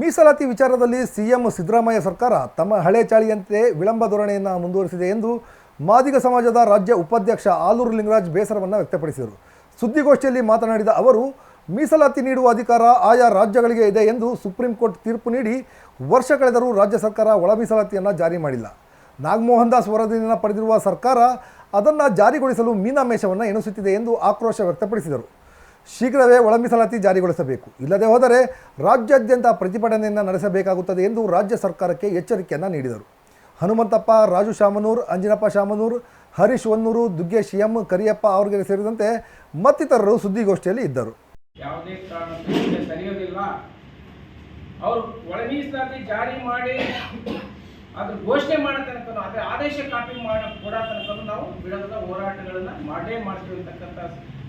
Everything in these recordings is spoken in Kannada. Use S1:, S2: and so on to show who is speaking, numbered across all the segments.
S1: ಮೀಸಲಾತಿ ವಿಚಾರದಲ್ಲಿ ಸಿಎಂ ಸಿದ್ದರಾಮಯ್ಯ ಸರ್ಕಾರ ತಮ್ಮ ಹಳೆ ಚಾಳಿಯಂತೆ ವಿಳಂಬ ಧೋರಣೆಯನ್ನು ಮುಂದುವರಿಸಿದೆ ಎಂದು ಮಾದಿಗ ಸಮಾಜದ ರಾಜ್ಯ ಉಪಾಧ್ಯಕ್ಷ ಆಲೂರು ಲಿಂಗರಾಜ್ ಬೇಸರವನ್ನು ವ್ಯಕ್ತಪಡಿಸಿದರು. ಸುದ್ದಿಗೋಷ್ಠಿಯಲ್ಲಿ ಮಾತನಾಡಿದ ಅವರು, ಮೀಸಲಾತಿ ನೀಡುವ ಅಧಿಕಾರ ಆಯಾ ರಾಜ್ಯಗಳಿಗೆ ಇದೆ ಎಂದು ಸುಪ್ರೀಂ ಕೋರ್ಟ್ ತೀರ್ಪು ನೀಡಿ ವರ್ಷ ಕಳೆದರೂ ರಾಜ್ಯ ಸರ್ಕಾರ ಒಳ ಮೀಸಲಾತಿಯನ್ನು ಜಾರಿ ಮಾಡಿಲ್ಲ. ನಾಗಮೋಹನ್ ದಾಸ್ ವರದಿಯನ್ನು ಪಡೆದಿರುವ ಸರ್ಕಾರ ಅದನ್ನು ಜಾರಿಗೊಳಿಸಲು ಮೀನಾಮೇಷವನ್ನು ಎಣಿಸುತ್ತಿದೆ ಎಂದು ಆಕ್ರೋಶ ವ್ಯಕ್ತಪಡಿಸಿದರು. ಶೀಘ್ರವೇ ಒಳ ಮೀಸಲಾತಿ ಜಾರಿಗೊಳಿಸಬೇಕು. ಇಲ್ಲದೆ ಹೋದರೆ ರಾಜ್ಯಾದ್ಯಂತ ಪ್ರತಿಭಟನೆಯನ್ನು ನಡೆಸಬೇಕಾಗುತ್ತದೆ ಎಂದು ರಾಜ್ಯ ಸರ್ಕಾರಕ್ಕೆ ಎಚ್ಚರಿಕೆಯನ್ನು ನೀಡಿದರು. ಹನುಮಂತಪ್ಪ, ರಾಜು ಶಾಮನೂರ್, ಅಂಜಿನಪ್ಪ ಶಾಮನೂರ್, ಹರೀಶ್ ಹೊನ್ನೂರು, ದುಗ್ಗೇಶ್ ಎಂ, ಕರಿಯಪ್ಪ ಅವರಿಗೆ ಸೇರಿದಂತೆ ಮತ್ತಿತರರು ಸುದ್ದಿಗೋಷ್ಠಿಯಲ್ಲಿ ಇದ್ದರು.
S2: ಮಾಡಿ ಅದ್ರ ಘೋಷಣೆ ಆದೇಶ ಕಾಪಿ ನಾವು ಬಿಡದ ಹೋರಾಟಗಳನ್ನ ಮಾಡೇ ಮಾಡ್ತೀವಿ ಅಂತಕ್ಕಂಥ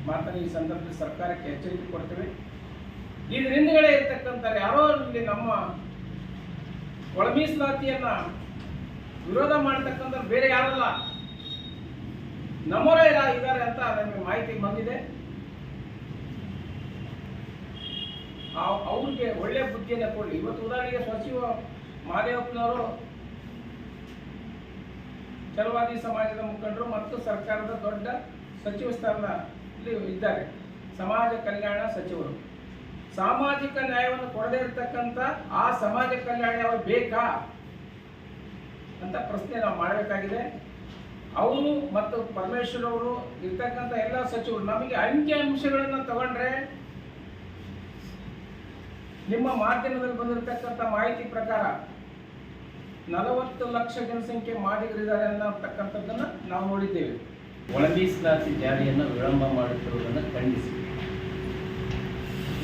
S2: ಮಾತನ್ನು ಈ ಸಂದರ್ಭದಲ್ಲಿ ಸರ್ಕಾರಕ್ಕೆ ಎಚ್ಚರಿಕೆ ಕೊಡ್ತೇವೆ. ಇದ್ರ ಹಿಂದ್ಗಡೆ ಇರ್ತಕ್ಕಂಥ ಯಾರೋ ಇಲ್ಲಿ ನಮ್ಮ ಒಳ ಮೀಸಲಾತಿಯನ್ನ ವಿರೋಧ ಮಾಡ್ತಕ್ಕಂಥ ಬೇರೆ ಯಾರಲ್ಲ. ನಮ್ಮವರೇ ಇದ್ದಾರೆ ಅಂತ ನಮಗೆ ಮಾಹಿತಿ ಬಂದಿದೆ. ಅವ್ರಿಗೆ ಒಳ್ಳೆ ಬುದ್ಧಿಯನ್ನು ಕೊಡಿ. ಇವತ್ತು ಉದಾಹರಣೆಗೆ ಸಚಿವ ಮಹಾದೇವಪ್ಪನವರು ಚಲವಾದಿ ಸಮಾಜದ ಮುಖಂಡರು ಮತ್ತು ಸರ್ಕಾರದ ದೊಡ್ಡ ಸಚಿವ ಸ್ಥಾನದಲ್ಲಿ ಇದ್ದಾರೆ. ಸಮಾಜ ಕಲ್ಯಾಣ ಸಚಿವರು. ಸಾಮಾಜಿಕ ನ್ಯಾಯವನ್ನು ಕೊಡದೇ ಇರತಕ್ಕಂಥ ಆ ಸಮಾಜ ಕಲ್ಯಾಣ ಅವರು ಬೇಕಾ ಅಂತ ಪ್ರಶ್ನೆ ನಾವು ಮಾಡಬೇಕಾಗಿದೆ. ಅವರು ಮತ್ತು ಪರಮೇಶ್ವರ್ ಅವರು ಇರ್ತಕ್ಕಂಥ ಎಲ್ಲ ಸಚಿವರು ನಮಗೆ ಅಂಕಿ ಅಂಶಗಳನ್ನು ತಗೊಂಡ್ರೆ ನಿಮ್ಮ ಮಾಧ್ಯಮದಲ್ಲಿ ಬಂದಿರತಕ್ಕಂಥ ಮಾಹಿತಿ ಪ್ರಕಾರ ನಲವತ್ತು ಲಕ್ಷ ಜನಸಂಖ್ಯೆ ಮಾದಿಗರಿದ್ದಾರೆ ಅನ್ನತಕ್ಕಂಥದ್ದನ್ನ ನಾವು ನೋಡಿದ್ದೇವೆ.
S3: ಒಳ ಮೀಸಲಾತಿ ಜಾರಿಯನ್ನು ವಿಳಂಬ ಮಾಡುತ್ತಿರುವುದನ್ನು ಖಂಡಿಸಿ.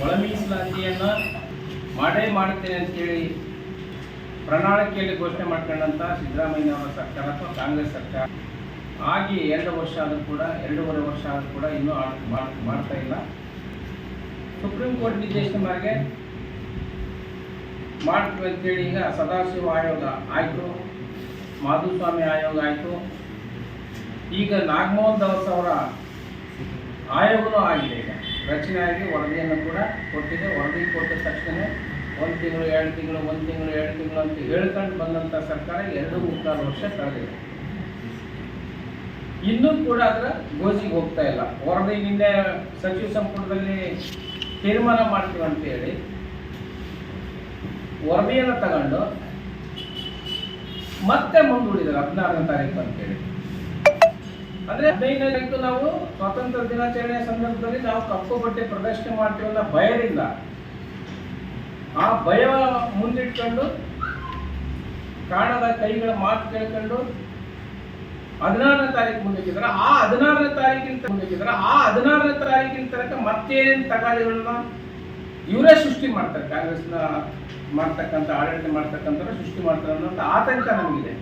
S3: ಒಳ ಮೀಸಲಾತಿಯನ್ನು ಮಾಡೇ ಮಾಡುತ್ತೇನೆ ಅಂತೇಳಿ ಪ್ರಣಾಳಿಕೆಯಲ್ಲಿ ಘೋಷಣೆ ಮಾಡ್ಕೊಂಡಂಥ ಸಿದ್ದರಾಮಯ್ಯನವರ ಸರ್ಕಾರ ಅಥವಾ ಕಾಂಗ್ರೆಸ್ ಸರ್ಕಾರ. ಆಗಿ ಎರಡು ವರ್ಷ ಆದರೂ ಕೂಡ, ಎರಡೂವರೆ ವರ್ಷ ಆದರೂ ಕೂಡ ಇನ್ನೂ ಮಾಡ್ತಾ ಇಲ್ಲ. ಸುಪ್ರೀಂ ಕೋರ್ಟ್ ನಿರ್ದೇಶನ ಬಗ್ಗೆ ಮಾಡ್ತೀವಿ ಅಂತೇಳಿ ಈಗ ಸದಾಶಿವ ಆಯೋಗ ಆಯಿತು. ಮಾಧುಸ್ವಾಮಿ ಆಯೋಗ ಆಯಿತು. ಈಗ ನಾಗಮೋಹನ್ ದಾಸ್ ಅವರ ಆಯೋಗನೂ ಆಗಿದೆ ಈಗ. ರಚನೆ ಆಗಿ ವರದಿಯನ್ನು ಕೂಡ ಕೊಟ್ಟಿದೆ. ವರದಿ ಕೊಟ್ಟ ತಕ್ಷಣ ಒಂದು ತಿಂಗಳು, ಎರಡು ತಿಂಗಳು, ಒಂದು ತಿಂಗಳು, ಎರಡು ತಿಂಗಳು ಅಂತ ಹೇಳ್ಕೊಂಡು ಬಂದಂಥ ಸರ್ಕಾರ ಎರಡು ಮುಕ್ಕಾಲು ವರ್ಷ ಕಳೆದಿದೆ. ಇನ್ನೂ ಕೂಡ ಅದರ ಗೋಜಿಗೆ ಹೋಗ್ತಾ ಇಲ್ಲ. ವರದಿ ನಿನ್ನೆ ಸಚಿವ ಸಂಪುಟದಲ್ಲಿ ತೀರ್ಮಾನ ಮಾಡ್ತೀವಿ ಅಂತ ಹೇಳಿ ವರದಿಯನ್ನು ತಗೊಂಡು ಮತ್ತೆ ಮುಂದೂಡಿದ್ದಾರೆ ಹದಿನಾರನೇ ತಾರೀಕು ಅಂತೇಳಿ ಅಂದ್ರೆ ತಾರೀಕು ನಾವು ಸ್ವಾತಂತ್ರ್ಯ ದಿನಾಚರಣೆ ಸಂದರ್ಭದಲ್ಲಿ ನಾವು ಕಪ್ಪು ಬಟ್ಟೆ ಪ್ರದರ್ಶನ ಮಾಡ್ತೀವಲ್ಲ ಭಯದಿಂದ ಆ ಭಯ ಮುಂದಿಟ್ಕೊಂಡು ಕಾಣದ ಕೈಗಳ ಮಾತು ಕೇಳ್ಕೊಂಡು ಹದಿನಾರನೇ ತಾರೀಕು ಮುಂದಕ್ಕಿದ್ರೆ ಆ ಹದಿನಾರನೇ ತಾರೀಕಿನ ಮುಂದಕ್ಕಿದ್ರೆ ಆ ಹದಿನಾರನೇ ತಾರೀಕಿನ ತನಕ ಮತ್ತೇನೇನು ತಗಾದಿಗಳನ್ನ ಇವರೇ ಸೃಷ್ಟಿ ಮಾಡ್ತಾರೆ. ಕಾಂಗ್ರೆಸ್ನ ಮಾಡ್ತಕ್ಕಂಥ, ಆಡಳಿತ ಮಾಡ್ತಕ್ಕಂಥ ಸೃಷ್ಟಿ ಮಾಡ್ತಾರೆ ಅನ್ನೋ ಆತಂಕ ನಮಗಿದೆ.